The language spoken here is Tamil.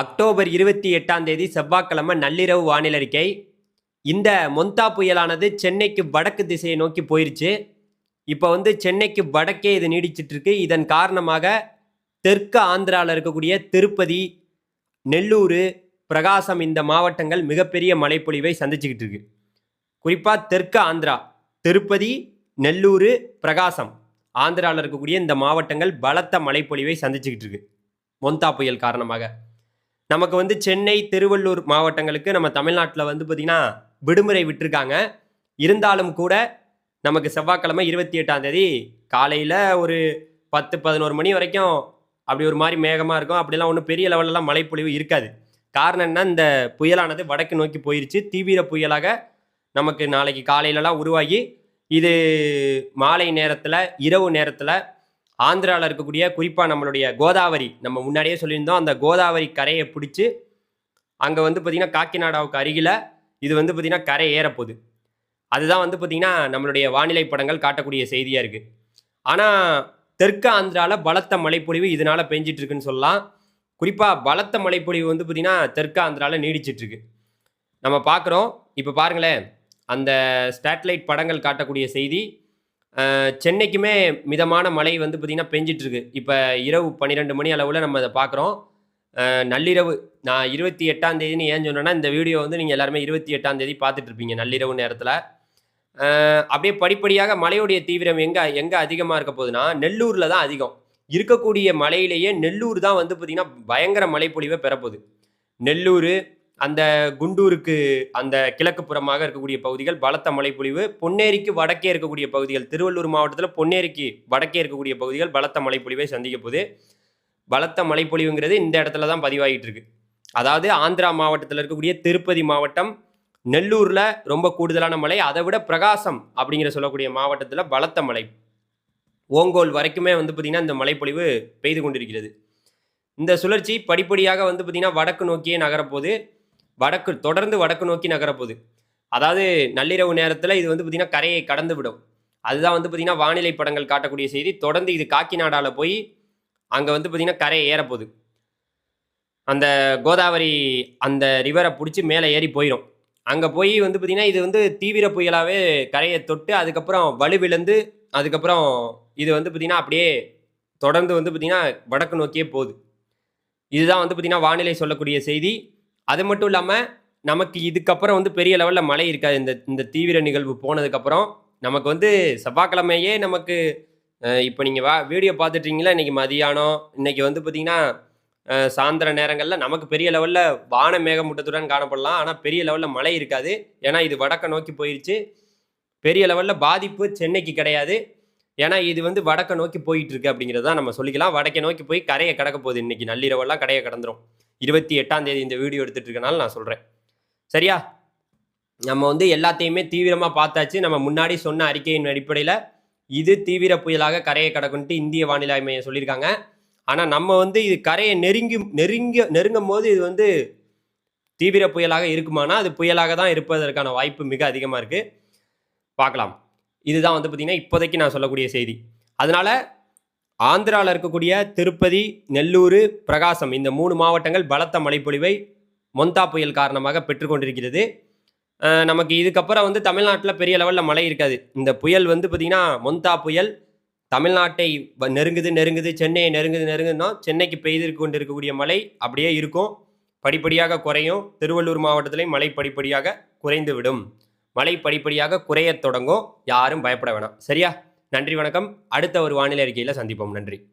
அக்டோபர் இருபத்தி எட்டாம் தேதி செவ்வாய்க்கிழமை நள்ளிரவு வானிலை அறிக்கை இந்த மொந்தா புயலானது சென்னைக்கு வடக்கு திசையை நோக்கி போயிருச்சு. இப்போ வந்து சென்னைக்கு வடக்கே இது நீடிச்சிட்ருக்கு. இதன் காரணமாக தெற்கு ஆந்திராவில் இருக்கக்கூடிய திருப்பதி நெல்லூர் பிரகாசம் இந்த மாவட்டங்கள் மிகப்பெரிய மழைப்பொழிவை சந்திச்சுக்கிட்டு இருக்கு குறிப்பாக தெற்கு ஆந்திரா திருப்பதி நெல்லூர் பிரகாசம் ஆந்திராவில் இருக்கக்கூடிய இந்த மாவட்டங்கள் பலத்த மழைப்பொழிவை சந்திச்சுக்கிட்டு இருக்கு மொந்தா புயல் காரணமாக. நமக்கு வந்து சென்னை திருவள்ளூர் மாவட்டங்களுக்கு நம்ம தமிழ்நாட்டில் வந்து பார்த்திங்கன்னா விடுமுறை விட்டுருக்காங்க. இருந்தாலும் கூட நமக்கு செவ்வாய்க்கிழமை இருபத்தி எட்டாம் தேதி காலையில் ஒரு பத்து பதினோரு மணி வரைக்கும் அப்படி ஒரு மாதிரி மேகமாக இருக்கும். அப்படிலாம் ஒன்றும் பெரிய லெவலெலாம் மழைப்பொழிவு இருக்காது. காரணம் என்ன இந்த புயலானது வடக்கு நோக்கி போயிருச்சு. தீவிர புயலாக நமக்கு நாளைக்கு காலையிலலாம் உருவாகி இது மாலை நேரத்தில் இரவு நேரத்தில் ஆந்திராவில் இருக்கக்கூடிய குறிப்பாக நம்மளுடைய கோதாவரி நம்ம முன்னாடியே சொல்லியிருந்தோம் அந்த கோதாவரி கரையை பிடிச்சி அங்கே வந்து பார்த்திங்கன்னா காக்கிநாடாவுக்கு அருகில் இது வந்து பார்த்திங்கன்னா கரை ஏறப்போகுது அதுதான் வந்து பார்த்திங்கன்னா நம்மளுடைய வானிலை படங்கள் காட்டக்கூடிய செய்தியாக இருக்குது ஆனால் தெற்கு ஆந்திராவில் பலத்த மழைப்பொழிவு இதனால் பெஞ்சிட்ருக்குன்னு சொல்லலாம். குறிப்பாக பலத்த மழைப்பொழிவு வந்து பார்த்திங்கன்னா தெற்கு ஆந்திராவில் நீடிச்சிட்ருக்கு. நம்ம பார்க்குறோம் இப்போ பாருங்களேன் அந்த ஸ்டேட்லைட் படங்கள் காட்டக்கூடிய செய்தி சென்னைக்குமே மிதமான மழை வந்து பார்த்திங்கன்னா பெஞ்சிட்ருக்கு. இப்போ இரவு பன்னிரெண்டு மணி அளவில் நம்ம அதை பார்க்குறோம் நள்ளிரவு நான் இருபத்தி எட்டாம் தேதினு ஏன் சொன்னேன்னா இந்த வீடியோ வந்து நீங்கள் எல்லாருமே இருபத்தி எட்டாம் தேதி பார்த்துட்ருப்பீங்க நள்ளிரவு நேரத்தில். அப்படியே படிப்படியாக மழையுடைய தீவிரம் எங்கே எங்கே அதிகமாக இருக்க போகுதுன்னா நெல்லூரில் தான் அதிகம். இருக்கக்கூடிய மலையிலேயே நெல்லூர் தான் வந்து பார்த்திங்கன்னா பயங்கர மழைப்பொழிவை பெறப்போகுது. நெல்லூர் அந்த குண்டூருக்கு அந்த கிழக்கு புறமாக இருக்கக்கூடிய பகுதிகள் பலத்த மழைப்பொழிவு பொன்னேரிக்கு வடக்கே இருக்கக்கூடிய பகுதிகள் திருவள்ளூர் மாவட்டத்தில் பொன்னேரிக்கு வடக்கே இருக்கக்கூடிய பகுதிகள் பலத்த மழைப்பொழிவை சந்திக்க போகுது. பலத்த மழைப்பொழிவுங்கிறது இந்த இடத்துல தான் பதிவாகிட்டு இருக்கு. அதாவது ஆந்திரா மாவட்டத்தில் இருக்கக்கூடிய திருப்பதி மாவட்டம் நெல்லூரில் ரொம்ப கூடுதலான மழை அதை விட பிரகாசம் அப்படிங்கிற சொல்லக்கூடிய மாவட்டத்தில் பலத்த மழை. ஓங்கோல் வரைக்குமே வந்து பார்த்திங்கன்னா இந்த மழைப்பொழிவு பெய்து கொண்டிருக்கிறது. இந்த சுழற்சி படிப்படியாக வந்து பார்த்திங்கன்னா வடக்கு நோக்கியே நகரப்போது வடக்கு தொடர்ந்து வடக்கு நோக்கி நகரப்போகுது. அதாவது நள்ளிரவு நேரத்தில் இது வந்து பார்த்திங்கன்னா கரையை கடந்து விடும். அதுதான் வந்து பார்த்திங்கன்னா வானிலை படங்கள் காட்டக்கூடிய செய்தி. தொடர்ந்து இது காக்கிநாடாவில் போய் அங்கே வந்து பார்த்திங்கன்னா கரையை ஏறப்போகுது. அந்த கோதாவரி அந்த ரிவரை பிடிச்சி மேலே ஏறி போயிடும் அங்கே போய் வந்து பார்த்திங்கன்னா இது வந்து தீவிர புயலாகவே கரையை தொட்டு அதுக்கப்புறம் வலுவிழந்து அதுக்கப்புறம் இது வந்து பார்த்திங்கன்னா அப்படியே தொடர்ந்து வந்து பார்த்திங்கன்னா வடக்கு நோக்கியே போகுது. இதுதான் வந்து பார்த்திங்கன்னா வானிலை சொல்லக்கூடிய செய்தி. அது மட்டும் இல்லாமல் நமக்கு இதுக்கப்புறம் வந்து பெரிய லெவலில் மழை இருக்காது. இந்த இந்த தீவிர நிகழ்வு போனதுக்கப்புறம் நமக்கு வந்து செவ்வாய்க்கிழமையே நமக்கு இப்போ நீங்கள் வா வீடியோ பார்த்துட்டீங்களா? இன்றைக்கி மதியானம் இன்றைக்கி வந்து பார்த்திங்கன்னா சாயந்தர நேரங்களில் நமக்கு பெரிய லெவலில் வான மேகமூட்டத்துடன் காணப்படலாம். ஆனால் பெரிய லெவலில் மழை இருக்காது. ஏன்னா இது வடக்க நோக்கி போயிடுச்சு பெரிய லெவலில் பாதிப்பு சென்னைக்கு கிடையாது. ஏன்னா இது வந்து வடக்க நோக்கி போயிட்டு இருக்கு அப்படிங்கிறத நம்ம சொல்லிக்கலாம். வடக்கே நோக்கி போய் கரையை கடக்க போகுது. இன்னைக்கு நள்ளிரவெல்லாம் கரையை கடந்துரும். இருபத்தி எட்டாம் தேதி இந்த வீடியோ எடுத்துட்டு இருக்கனால நான் சொல்கிறேன் சரியா? நம்ம வந்து எல்லாத்தையுமே தீவிரமாக பார்த்தாச்சு. நம்ம முன்னாடி சொன்ன அறிக்கையின் அடிப்படையில் இது தீவிர புயலாக கரையை கடக்குன்ட்டு இந்திய வானிலை ஆய்வு மையம் சொல்லியிருக்காங்க. ஆனால் நம்ம வந்து இது கரையை நெருங்கி நெருங்கி நெருங்கும் போது இது வந்து தீவிர புயலாக இருக்குமானா அது புயலாக தான் இருப்பதற்கான வாய்ப்பு மிக அதிகமாக இருக்குது பார்க்கலாம். இதுதான் வந்து பார்த்திங்கன்னா இப்போதைக்கு நான் சொல்லக்கூடிய செய்தி. அதனால ஆந்திராவில் இருக்கக்கூடிய திருப்பதி நெல்லூர் பிரகாசம் இந்த மூணு மாவட்டங்கள் பலத்த மழைப்பொழிவை மொந்தா புயல் காரணமாக பெற்றுக்கொண்டிருக்கிறது. நமக்கு இதுக்கப்புறம் வந்து தமிழ்நாட்டில் பெரிய லெவலில் மழை இருக்காது. இந்த புயல் வந்து பார்த்திங்கன்னா மொந்தா புயல் தமிழ்நாட்டை வ- நெருங்குது நெருங்குது சென்னையை நெருங்குது நெருங்குதுன்னா சென்னைக்கு பெய்து கொண்டு இருக்கக்கூடிய மழை அப்படியே இருக்கும். படிப்படியாக குறையும். திருவள்ளூர் மாவட்டத்திலையும் மழை படிப்படியாக குறைந்து விடும் மழை படிப்படியாக குறையத் தொடங்கும். யாரும் பயப்பட வேணாம். சரியா? நன்றி வணக்கம். அடுத்த ஒரு வானிலை அறிக்கையில் சந்திப்போம். நன்றி.